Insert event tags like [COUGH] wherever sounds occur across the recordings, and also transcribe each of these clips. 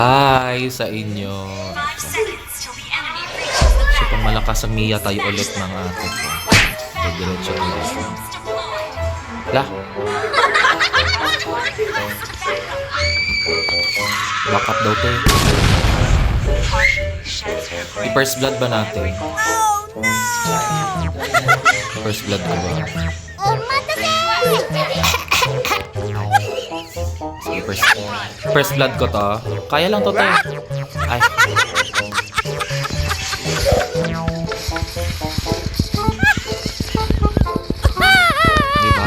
Hi sa inyo. So pang malakas ang Mia tayo ulit ng ate ko. So diretso tayo dito. La. Back up daw to eh. I-first blood ba natin? First blood ko ba? First, first blood ko to. Kaya lang to, te. Ay. Di ba?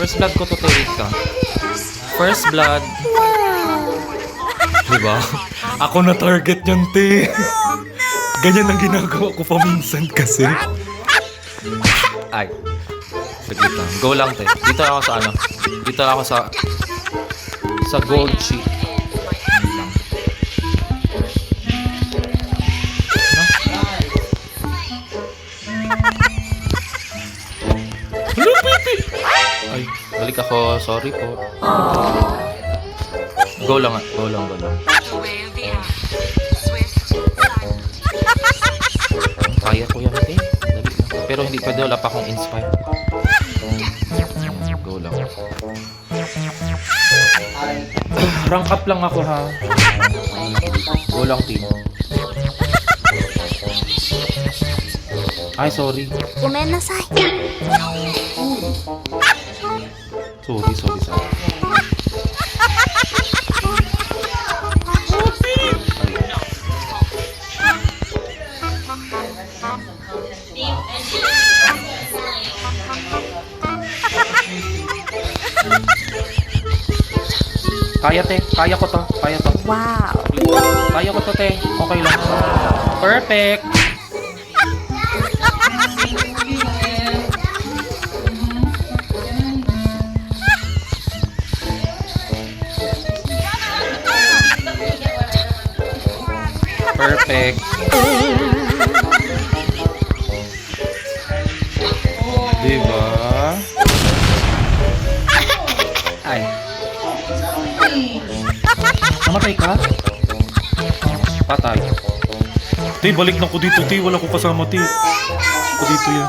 First blood ko to, te. Ka. First blood. Di ba? Ako na target yan, te. Ganyan ang ginagawa ko paminsan kasi. Ay. Saglit lang. Go lang, te. Dito ako sa ano. Dito ako sa sa gold sheet. Lang. Ano? Hello, Pepe! Ay, balik ako. Sorry po. Go lang, ah. go lang, go lang. Kaya ko yan, lang. Pero hindi pwede, wala pa akong inspire. Rank up lang ako, ha. Go lang, team. Ay, sorry. ごめんなさい Sorry, sorry, sorry. Kaya te, kaya ko to, kaya to. Wow Kaya ko to te, okay lang. Perfect! Perfect. Diba? Namatay ka? Patay. Ti, balik na ko dito, Ti. Wala ko kasama, Ti. Ako dito yan.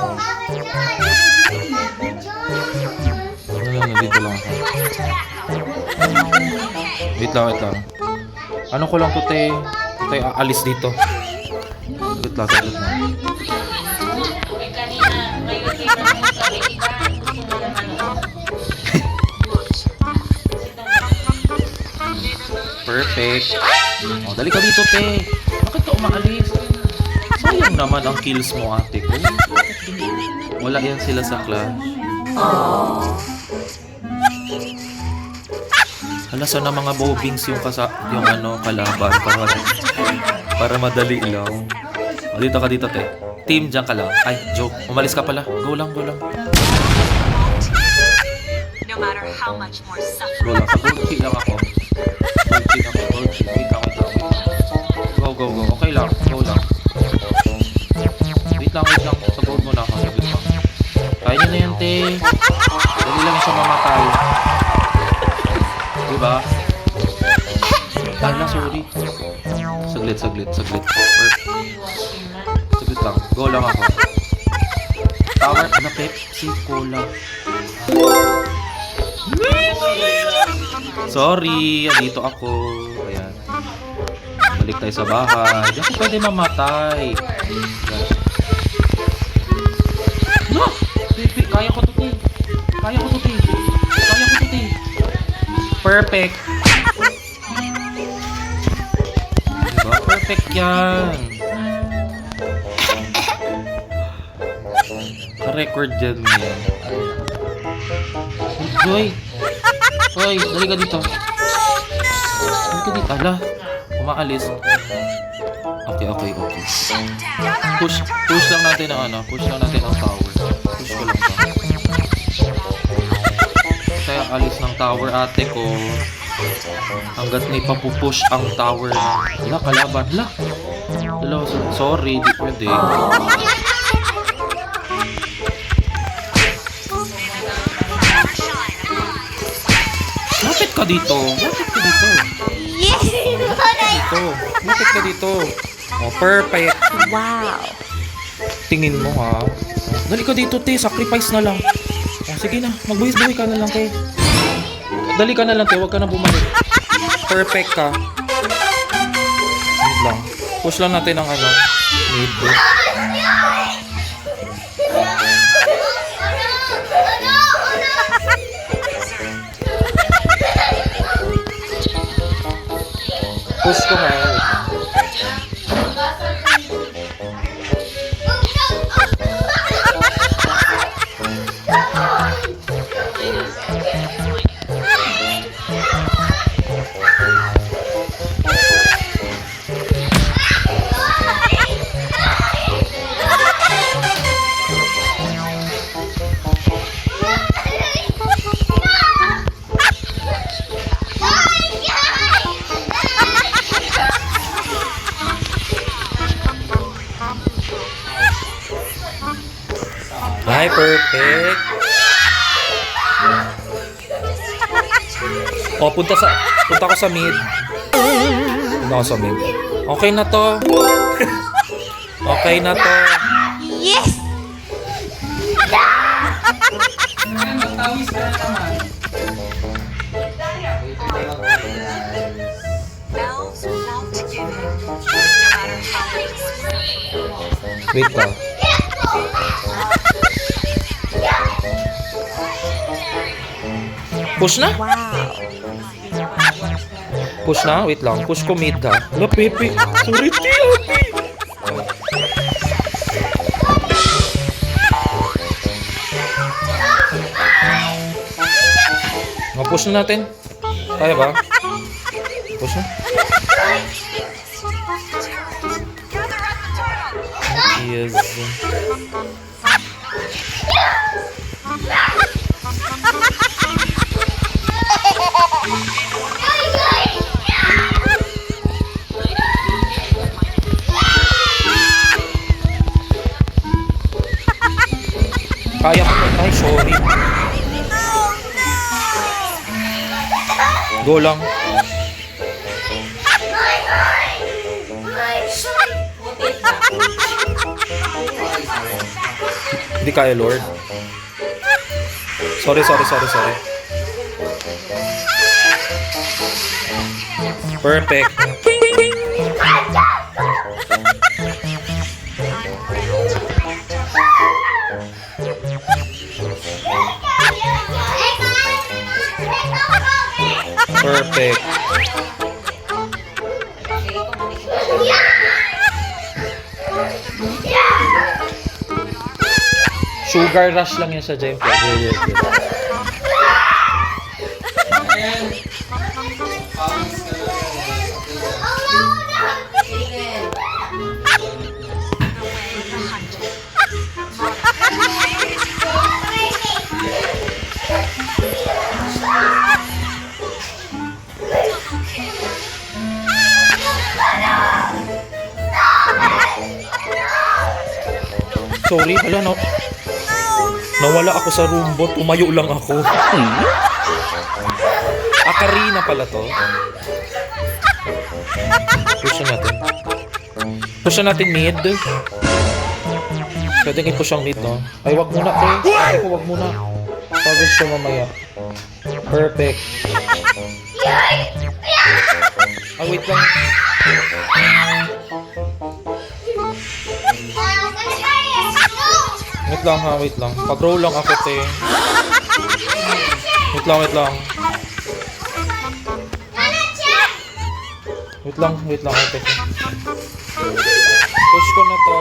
Wala na, dito lang ako. Wait lang, wait lang. Ano ko lang to, Te? Te, aalis dito. Saglit lang, saglit lang. Perfect. Oh, dali ka dito, te. Bakit ka umaalis? Sayang naman ang kills mo, ate ko. Wala yan sila sa clash. Hala, sana mga bobings yung kasa yung ano, kalaban para para madali lang. O, dito ka dito, te. Team, dyan ka lang. Ay, joke. Umalis ka pala. Go lang, go lang. No matter how much more Go suffering. lang. Sa gold key lang ako. Gold key Go, go, go. Okay lang. Go lang. Wait lang. Sa gold mo na ako. Saglit lang. Kaya niyo na te. Dali lang siya mamatay. Diba? Tala, sorry. Saglit, saglit, saglit. Or, saglit lang. Go lang ako. Tower, ano, Pepsi, Cola. Sorry, dito ako. Tayo sa bahay. Diyan ko pwede mamatay. No! Pipi, kaya ko to, te. Kaya ko to, te. Kaya ko to, te. Perfect. Diba? Perfect yan. Ka-record dyan mo yan. Hoy! Hoy, dali ka dito. Dali ka dito. Ala, umaalis. Okay, okay, okay. Push, push lang natin ang ano, push lang natin ang tower. Push ko lang ba? Kaya alis ng tower ate ko. Hanggat may papupush ang tower. Wala, kalaban. Wala. Dalawa, so- sorry, di pwede. Lapit ka dito. Lapit ka dito. Dito. Bakit ka dito? Oh, perfect. Wow. Tingin mo ha. Dali ka dito, te. Sacrifice na lang. Oh, sige na. Magbuhis-buhay ka na lang, te. Dali ka na lang, te. Huwag ka na bumalik. Perfect ka. Wait lang. Push lang natin ang ano. Mid. Push ko Oh, punta sa punta ko sa mid. Punta ko sa mid. Okay na to. okay na to. Yes! Wait ka. Push na? Wow. Push na? Wait lang. Push ko mid ha. Wala, Pepe. Sorry, Pepe. push na natin. Kaya ba? Push na? Yes. Kaya ko. Ay, sorry. Go lang. Hindi kaya, Lord. Sorry, sorry, sorry, sorry. Perfect. Perfect. Sugar rush lang yan sa Jem. Yeah, yeah, yeah. Sorry, hala no. Nawala ako sa room bot, tumayo lang ako. Akarina pala to. Push na natin. Push na natin mid. Pwede i-push ang mid, no? Ay, wag muna, pre. Ko, wag muna. Pagod siya mamaya. Perfect. Ah, wait lang. Lang ha, wait lang. Pag-roll lang ako, te. Wait lang, wait lang. Wait lang, wait lang, ate ko. Push ko na to.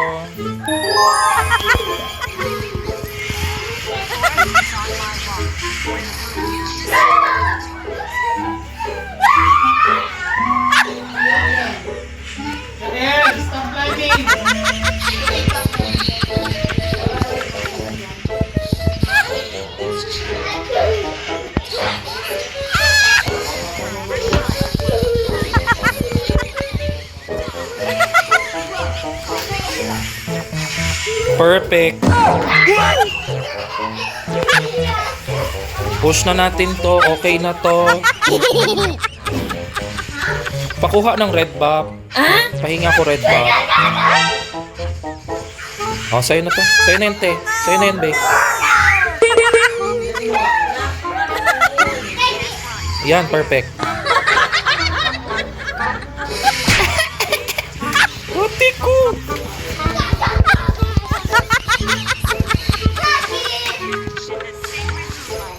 Perfect. Push na natin to. Okay na to. Pakuha ng red bop. Pahinga ko red bop. Oh, sa'yo na to. Sa'yo na yun, te. Sa'yo na yun, be. Yan, perfect.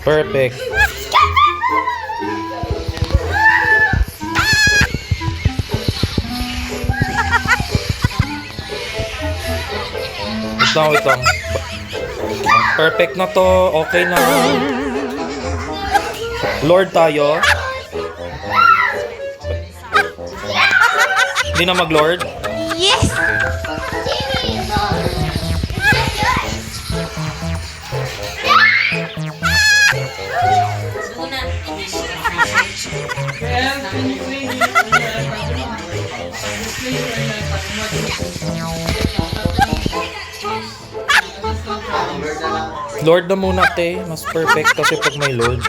Perfect. Wait lang. Perfect na to. Okay na. Lord tayo. Hindi na mag-Lord? Lord na muna, te. Mas perfect kasi pag may Lord.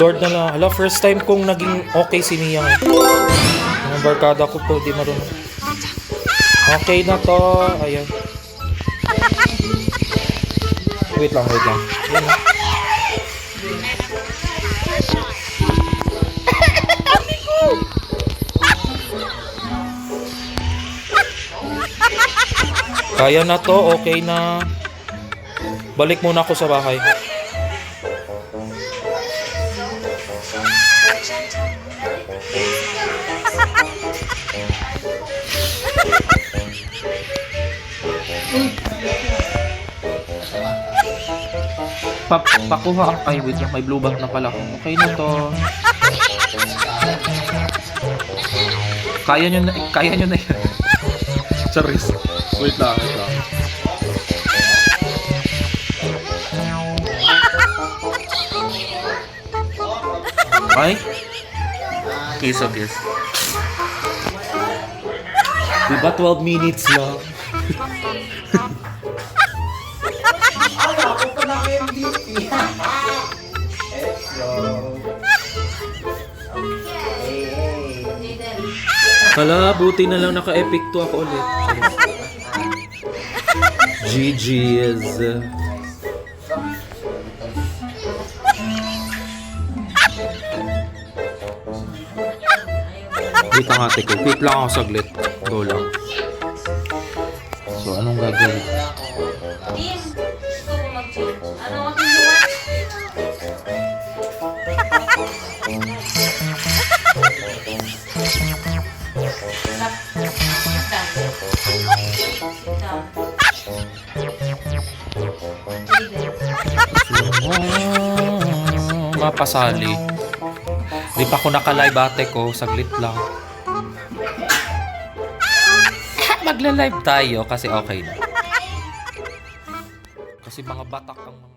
Lord na lang. Hala, first time kong naging okay si Mia. Mga barkada ko po, di marunong. Okay na to. Ayan. Wait lang, wait lang. Ayan. Kaya na to, okay na. Balik muna ako sa bahay. Pa pakuha ang ay wait lang may blue bag na pala ako. Okay na to. Kaya nyo na kaya nyo na yan. Charis. [LAUGHS] Wait lang, wait lang. Ay? Kiss o kiss. Diba 12 minutes lang? Hala, buti na lang naka-epic to ako ulit. GG's. Wait lang ate ko. Wait lang ako saglit. Go lang. So, anong gagawin? Ah, [LAUGHS] mapasali. Di pa ako naka-live ate ko. Saglit lang. Magla-live tayo kasi okay na. Kasi mga batak ang mga